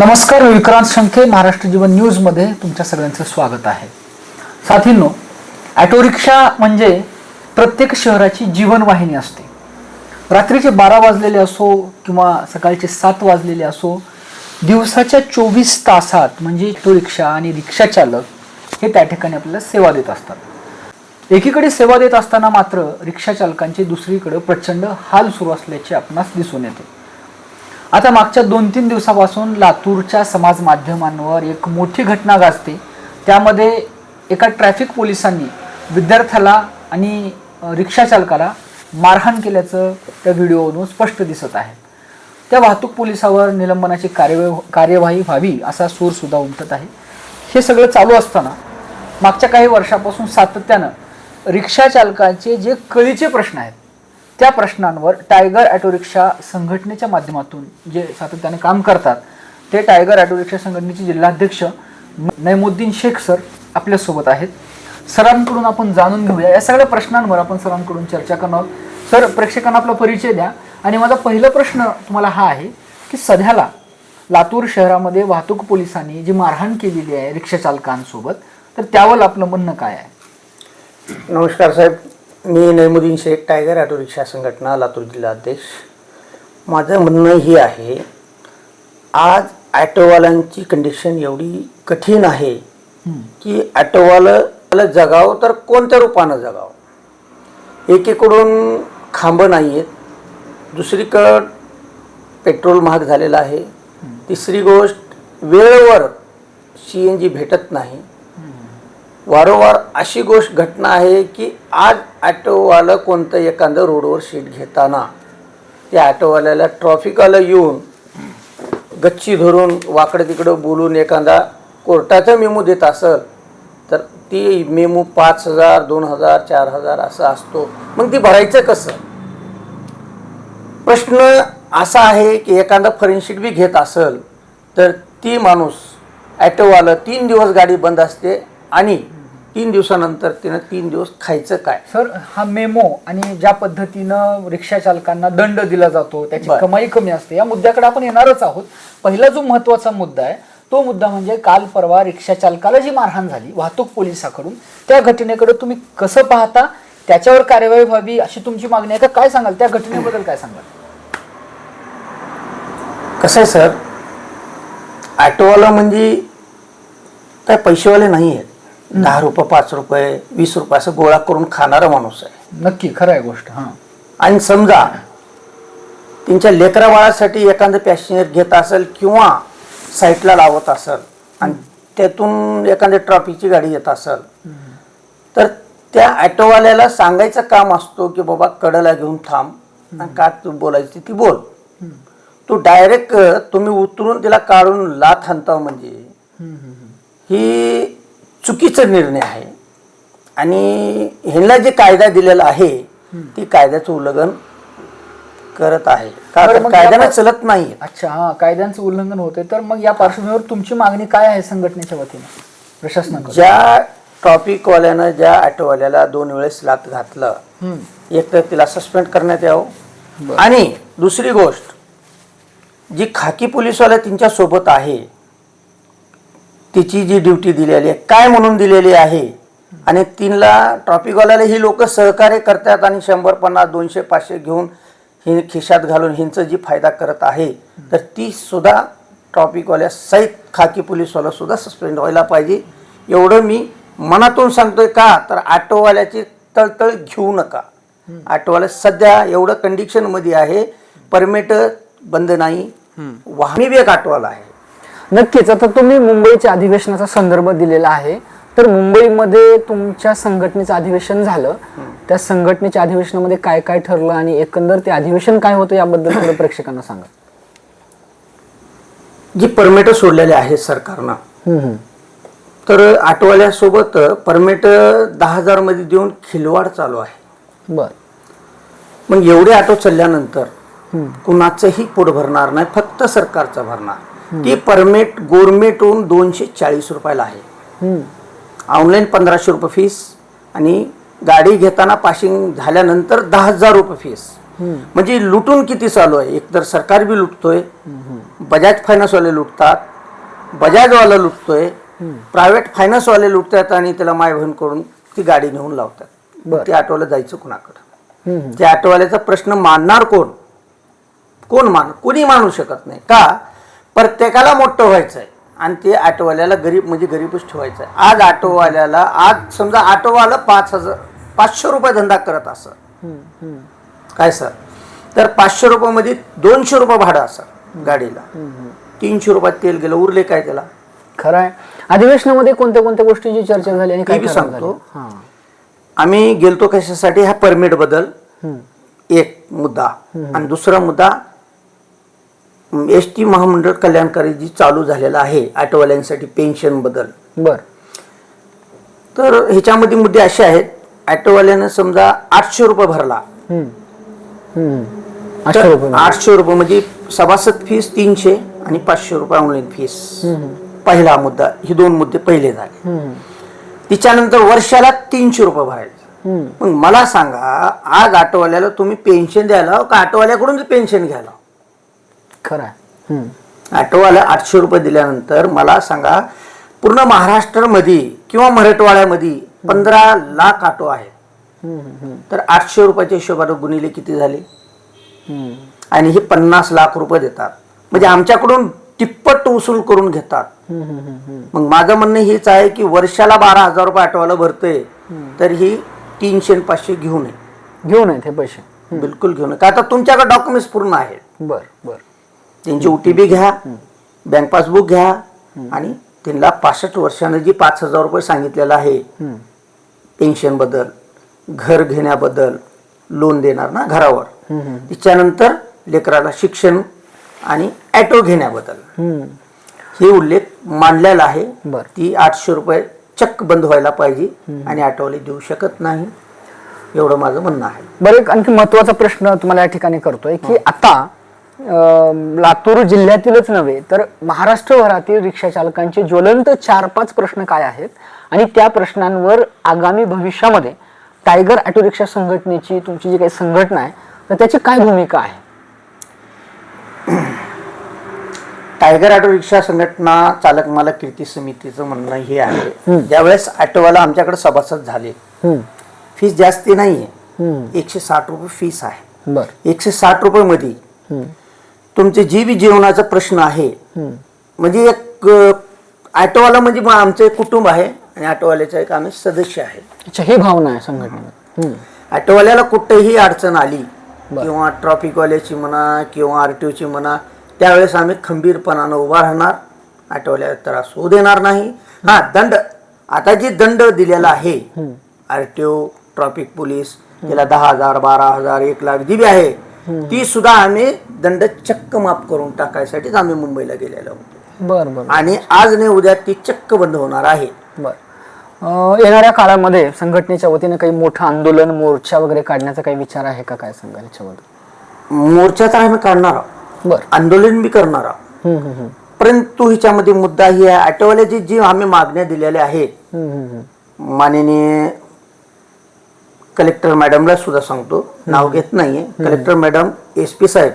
नमस्कार मी विक्रांत शंखे महाराष्ट्र जीवन न्यूजमध्ये तुमच्या सगळ्यांचं स्वागत आहे. साथींनो ॲटो रिक्षा म्हणजे प्रत्येक शहराची जीवनवाहिनी असते. रात्रीचे बारा वाजलेले असो किंवा सकाळचे सात वाजलेले असो दिवसाच्या चोवीस तासात म्हणजे ॲटो रिक्षा आणि रिक्षा चालक हे त्या ठिकाणी आपल्याला सेवा देत असतात. एकीकडे सेवा देत असताना मात्र रिक्षा चालकांचे दुसरीकडे प्रचंड हाल सुरू असल्याचे आपणास दिसून येते. आता मागच्या दोन तीन दिवसापासून लातूरच्या समाज माध्यमांवर एक मोठी घटना गाजते त्यामध्ये एका ट्रॅफिक पोलिसांनी विद्यार्थ्याला आणि रिक्षाचालकाला रिक्षा चालकाला मारहाण केल्याचं त्या व्हिडिओवरून स्पष्ट दिसत आहे. त्या वाहतूक पोलिसावर निलंबनाची कार्य कार्यवाही व्हावी असा सूरसुद्धा उमटत आहे. हे सगळं चालू असताना मागच्या काही वर्षापासून सातत्यानं रिक्षाचालकाचे जे कळीचे प्रश्न आहेत त्या प्रश्नांवर टायगर ॲटो रिक्षा संघटनेच्या माध्यमातून जे सातत्याने काम करतात ते टायगर ॲटो रिक्षा संघटनेचे जिल्हाध्यक्ष नैमुद्दीन शेख सर आपल्यासोबत आहेत. सरांकडून आपण जाणून घेऊया. या सगळ्या प्रश्नांवर आपण सरांकडून चर्चा करणार आहोत. सर प्रेक्षकांना आपला परिचय द्या. आणि माझा पहिला प्रश्न तुम्हाला हा आहे की सध्याला लातूर शहरामध्ये वाहतूक पोलिसांनी जी मारहाण केलेली आहे रिक्षा चालकांसोबत तर त्यावर आपलं म्हणणं काय आहे? नमस्कार साहेब. मी Naimuddin Shaikh tiger auto rickshaw संघटना लातूर जिल्हा अध्यक्ष. माझं म्हणणं हे आहे आज ॲटोवाल्यांची कंडिशन एवढी कठीण आहे की ॲटोवालं जगावं तर कोणत्या रूपानं जगावं? एकीकडून खांबं नाही आहेत दुसरीकडं पेट्रोल महाग झालेलं आहे तिसरी गोष्ट वेळेवर सी एन जी भेटत नाही वारंवार अशी गोष्ट घटना आहे की आज ॲटोवालं कोणतं एखादं रोडवर सीट घेताना त्या ॲटोवाल्याला ट्रॉफिकवालं येऊन गच्ची धरून वाकडं तिकडं बोलून एखादा कोर्टाचा मेमो देत असेल तर ती मेमो पाच हजार दोन हजार चार हजार असं असतो. मग ती भरायचं कसं? प्रश्न असा आहे की एखादा फरेनशीट बी घेत असेल तर ती माणूस ॲटोवालं तीन दिवस गाडी बंद असते आणि तीन दिवसानंतर तिनं तीन दिवस खायचं काय? सर हा मेमो आणि ज्या पद्धतीनं रिक्षा चालकांना दंड दिला जातो त्याची बरं. कमाई कमी असते या मुद्द्याकडे आपण येणारच आहोत. पहिला जो महत्त्वाचा मुद्दा आहे तो मुद्दा म्हणजे काल परवा रिक्षा चालकाला जी मारहाण झाली वाहतूक पोलिसाकडून त्या घटनेकडे तुम्ही कसं पाहता? त्याच्यावर कार्यवाही व्हावी अशी तुमची मागणी आहे का? काय सांगाल? त्या घटनेबद्दल काय सांगाल? कसं आहे सर? ॲटोवाला म्हणजे काय पैसेवाले नाही आहेत दहा रुपये पाच रुपये वीस रुपये असं गोळा करून खाणारा माणूस आहे. नक्की खरं आहे गोष्ट हां. आणि समजा त्यांच्या लेकरा बाळासाठी एखादं पॅसेंजर घेत असेल किंवा साईटला लावत असेल आणि त्यातून एखादी ट्रॉफिकची गाडी येत असेल तर त्या ॲटोवाल्याला सांगायचं काम असतो की बाबा कडला घेऊन थांब आणि का तू बोलायची ती बोल. तू डायरेक्ट तुम्ही उतरून तिला काढून लाथ हाणता म्हणजे. ही चुकीचा निर्णय आहे. आणि ह्यांना जे कायदा दिलेला आहे ती कायद्याचं उल्लंघन करत आहे. का बरं, तर मग कायद्यानं या- चलत नाही. अच्छा हां कायद्यांचं उल्लंघन होते तर मग या पार्श्वभूमीवर तुमची मागणी काय आहे संघटनेच्या वतीने? प्रशासनाकडे ज्या ट्रॉफिकवाल्यानं ज्या ऑटोवाल्याला दोन वेळेस लात घातलं. एक तर तिला सस्पेंड करण्यात यावं. आणि दुसरी गोष्ट जी खाकी पोलीसवाल्या त्यांच्यासोबत आहे तिची जी ड्युटी दिलेली आहे काय म्हणून दिलेली आहे? आणि तिला ट्रॉफिकवाल्याला ही लोक सहकार्य करतात आणि शंभर पन्नास दोनशे पाचशे घेऊन ही खिशात घालून हिंचं जी फायदा करत आहे तर ती सुद्धा ट्रॉफिकवाल्या सहित खाकी पोलीसवाला सुद्धा सस्पेंड व्हायला पाहिजे. एवढं मी मनातून सांगतोय का? तर ऑटोवाल्याची तळतळ घेऊ नका. ऑटोवाला सध्या एवढं कंडिशनमध्ये आहे परमिट बंद नाही. वाहनी एक ऑटोवाला आहे. नक्कीच. आता तुम्ही मुंबईच्या अधिवेशनाचा संदर्भ दिलेला आहे. तर मुंबईमध्ये तुमच्या संघटनेचं अधिवेशन झालं. त्या संघटनेच्या अधिवेशनामध्ये काय काय ठरलं आणि एकंदर ते अधिवेशन काय होतं याबद्दल थोडं प्रेक्षकांना सांगा. जी परमिट सोडलेले आहेत सरकारनं. तर ऑटोवाल्यासोबत परमिट दहा हजारमध्ये देऊन खिलवाड चालू आहे. बर. मग एवढे ऑटो चालल्यानंतर कुणाचंही पोट भरणार नाही फक्त सरकारचं भरणार. ती परमिट गव्हर्मेंटहून दोनशे चाळीस रुपयाला आहे. ऑनलाईन पंधराशे रुपये फीस आणि गाडी घेताना पासिंग झाल्यानंतर दहा हजार रुपये फीस. म्हणजे लुटून किती चालू आहे? एकतर सरकार बी लुटतोय. बजाज फायनान्सवाले लुटतात. बजाजवाला लुटतोय. प्रायव्हेट फायनान्सवाले लुटतात आणि त्याला माय बहीण करून ती गाडी नेऊन लावतात. ते ऑटोला जायचं कुणाकडं. त्या ऑटोवाल्याचा प्रश्न मानणार कोण? कोण मान कोणी मानू शकत नाही. का? प्रत्येकाला मोठं व्हायचं आहे आणि ते ऑटोवाल्याला गरीब म्हणजे गरीबच ठेवायचं आहे आज ऑटोवाल्याला आज समजा ऑटोवाला पाच हजार पाचशे रुपये धंदा करत असं. हम्म. हम्म. काय सर? तर पाचशे रुपयामध्ये दोनशे रुपये भाडं असं गाडीला. तीनशे रुपयात तेल गेलं उरले काय त्याला? खरं आहे अधिवेशनामध्ये कोणत्या कोणत्या गोष्टीची चर्चा झाली आणि काय ठराव सांगतो. हां. आम्ही गेलतो कशासाठी? ह्या परमिटबद्दल. हम्म. एक मुद्दा. आणि दुसरा मुद्दा एस टी महामंडळ कल्याणकारी जी चालू झालेला आहे ऑटोवाल्यांसाठी पेन्शनबद्दल बर. तर ह्याच्यामध्ये मुद्दे असे आहेत ऑटोवाल्यानं समजा आठशे रुपये भरला. आठशे रुपये म्हणजे सभासद फीस तीनशे आणि पाचशे रुपये ऑनलाईन फीस. पहिला मुद्दा हे दोन मुद्दे पहिले झाले. तिच्यानंतर वर्षाला तीनशे रुपये भरायचे. मग मला सांगा आज ऑटोवाल्याला तुम्ही पेन्शन द्यायला का ऑटोवाल्याकडून पेन्शन घ्यायला खरं आहे. ऑटोवाला आठशे रुपये दिल्यानंतर मला सांगा पूर्ण महाराष्ट्रामध्ये किंवा मराठवाड्यामध्ये पंधरा लाख ऑटो. हम्म. तर आठशे रुपयाच्या हिशोबाने गुणिले किती झाले. आणि हे पन्नास लाख रुपये देतात. म्हणजे आमच्याकडून तिप्पट वसूल करून घेतात. मग माझं म्हणणं हेच आहे की वर्षाला बारा हजार रुपये ऑटोवाला भरतोय तर ही तीनशे पाचशे घेऊ नये. घेऊन येते पैसे. बिलकुल घेऊ नये. का आता तुमच्याकडे डॉक्युमेंट्स पूर्ण आहेत. बर बर. त्यांची ओटीपी घ्या बँक पासबुक घ्या आणि त्यांना पासष्ट वर्षानं जी पाच हजार रुपये सांगितलेलं आहे. पेन्शनबद्दल घर घेण्याबद्दल लोन देणार ना घरावर हम्म. तिच्यानंतर लेकराला शिक्षण आणि ॲटो घेण्याबद्दल. हे उल्लेख मांडलेला आहे बर. ती आठशे रुपये चक्क बंद व्हायला पाहिजे आणि ऑटोवाले देऊ शकत नाही एवढं माझं म्हणणं आहे बरं एक आणखी महत्त्वाचा प्रश्न तुम्हाला या ठिकाणी करतोय की आता अं, लातूर जिल्ह्यातीलच नव्हे तर महाराष्ट्रभरातील रिक्षा चालकांचे ज्वलंत चार पाच प्रश्न काय आहेत? आणि त्या प्रश्नांवर आगामी भविष्यामध्ये टायगर ऑटो रिक्षा संघटनेची तुमची जी काही संघटना आहे तर त्याची काय भूमिका आहे? टायगर ऑटो रिक्षा संघटना चालक मालक कीर्ती समितीचं म्हणणं हे आहे. ज्यावेळेस ऑटोवाला आमच्याकडे सभासद झाले. फीस जास्ती नाहीये. हम्म. एकशे साठ रुपये फीस आहे. बर. एकशे साठ रुपये मध्ये. तुमचे जी बी जेवणाचा प्रश्न आहे. म्हणजे एक ऑटोवाला म्हणजे आमचं एक कुटुंब आहे आणि ऑटोवाल्याचा एक आम्ही सदस्य आहे. अच्छा ही भावना आहे हम्म. ऑटोवाल्याला कुठेही अडचण आली किंवा ट्रॉफिकवाल्याची म्हणा किंवा आर टी ओची म्हणा त्यावेळेस आम्ही खंबीरपणानं उभा राहणार. ऑटोवाल्याला त्रास होऊ देणार नाही. हा दंड. आता जी दंड दिलेला आहे R T O traffic police त्याला दहा हजार बारा हजार एक लाख जी बी आहे. ती सुद्धा आम्ही दंड चक्क माफ करून टाकायसाठीच आम्ही मुंबईला गेलेलो होतो. बर बर आणि आज नाही उद्या ती चक्क बंद होणार आहे. बर. येणाऱ्या काळामध्ये संघटनेच्या वतीने काही मोठं आंदोलन मोर्चा वगैरे काढण्याचा काही विचार आहे का काय सांगाल याच्याबद्दल मोर्चा तर आम्ही काढणार आहोत. बर. आंदोलन बी करणार आहोत. परंतु हिच्यामध्ये मुद्दा ही आहे ऑटोवाल्याची जी आम्ही मागण्या दिलेल्या आहेत. माननीय कलेक्टर मॅडमला सुद्धा सांगतो. नाव घेत नाहीये. कलेक्टर मॅडम एस पी साहेब.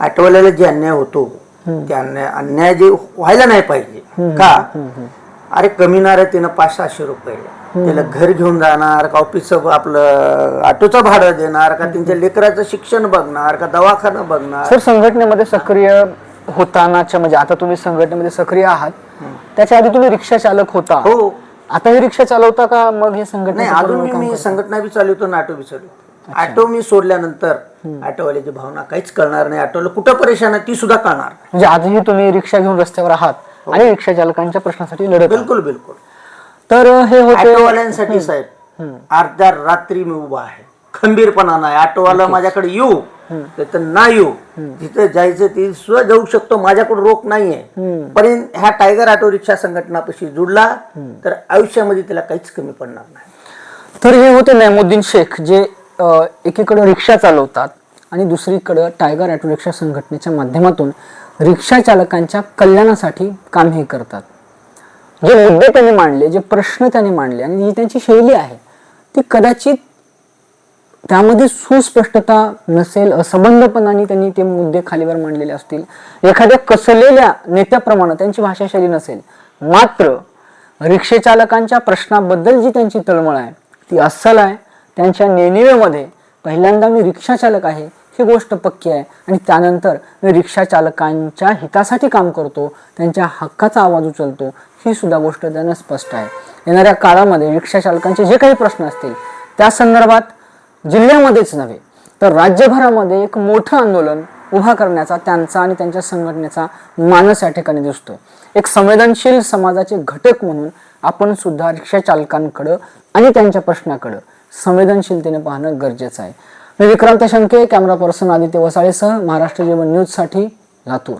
ऑटोवाल्याला जे अन्याय होतो त्या अन्याय अन्याय जे व्हायला नाही पाहिजे. का? अरे कमीणार तिनं पाच सहाशे रुपये त्याला घर घेऊन जाणार का ऑफिसचं आपलं ऑटोचं भाडं देणार का त्यांच्या लेकराचं शिक्षण बघणार का दवाखाना बघणार? सर संघटनेमध्ये सक्रिय होतानाच्या म्हणजे आता तुम्ही संघटनेमध्ये सक्रिय आहात त्याच्या आधी तुम्ही रिक्षा चालक होता. हो. आता हे रिक्षा चालवता का? मग हे नाही संघटनेचं अजून मी मी? संघटना बी चालवतो आणि ऑटो बी चालवतो ऑटो मी सोडल्यानंतर ऑटोवाल्याची भावना काहीच कळणार नाही. ऑटोला कुठं परेशान आहे ती सुद्धा कळणार नाही. म्हणजे आजही तुम्ही रिक्षा घेऊन रस्त्यावर आहात आणि रिक्षा चालकांच्या प्रश्नासाठी लढत आहात. बिलकुल बिलकुल. तर हे होते ऑटोवाल्यांसाठी साहेब अर्ध्या रात्री मी उभा आहे. खंबीरपणा नाही. ऑटोवाला माझ्याकडे येऊ तर ना येऊ. जिथं जायचं ते सुद्धा जाऊ शकतो. माझ्याकडे रोख नाहीये. पण ह्या टायगर ऑटो रिक्षा संघटनापाशी जुडला तर आयुष्यामध्ये त्याला काहीच कमी पडणार नाही. तर हे होते नैमुद्दीन शेख जे एकीकडे रिक्षा चालवतात आणि दुसरीकडे टायगर ऑटो रिक्षा संघटनेच्या माध्यमातून रिक्षा चालकांच्या कल्याणासाठी कामही करतात. जे मुद्दे त्यांनी मांडले जे प्रश्न त्यांनी मांडले आणि जी त्यांची शैली आहे ती कदाचित त्यामध्ये सुस्पष्टता नसेल असंबंधपणाने त्यांनी ते मुद्दे खालीवर मांडलेले असतील. एखाद्या कसलेल्या नेत्याप्रमाणे त्यांची भाषाशैली नसेल. मात्र रिक्षेचालकांच्या प्रश्नाबद्दल जी त्यांची तळमळ आहे ती अस्सल आहे. त्यांच्या नेणिवेमध्ये पहिल्यांदा मी रिक्षाचालक आहे ही गोष्ट पक्की आहे. आणि त्यानंतर मी रिक्षाचालकांच्या हितासाठी काम करतो त्यांच्या हक्काचा आवाज उचलतो ही सुद्धा गोष्ट त्यांना स्पष्ट आहे. येणाऱ्या काळामध्ये रिक्षाचालकांचे जे काही प्रश्न असतील त्या संदर्भात जिल्ह्यामध्येच नव्हे तर राज्यभरामध्ये एक मोठं आंदोलन उभा करण्याचा त्यांचा आणि त्यांच्या संघटनेचा मानस या ठिकाणी दिसतोय. एक संवेदनशील समाजाचे घटक म्हणून आपण सुद्धा रिक्षा चालकांकडं आणि त्यांच्या प्रश्नाकडं संवेदनशीलतेने पाहणं गरजेचं आहे. मी विक्रांत शंके कॅमेरा पर्सन आदित्य वसाळेसह महाराष्ट्र जीवन न्यूजसाठी लातूर.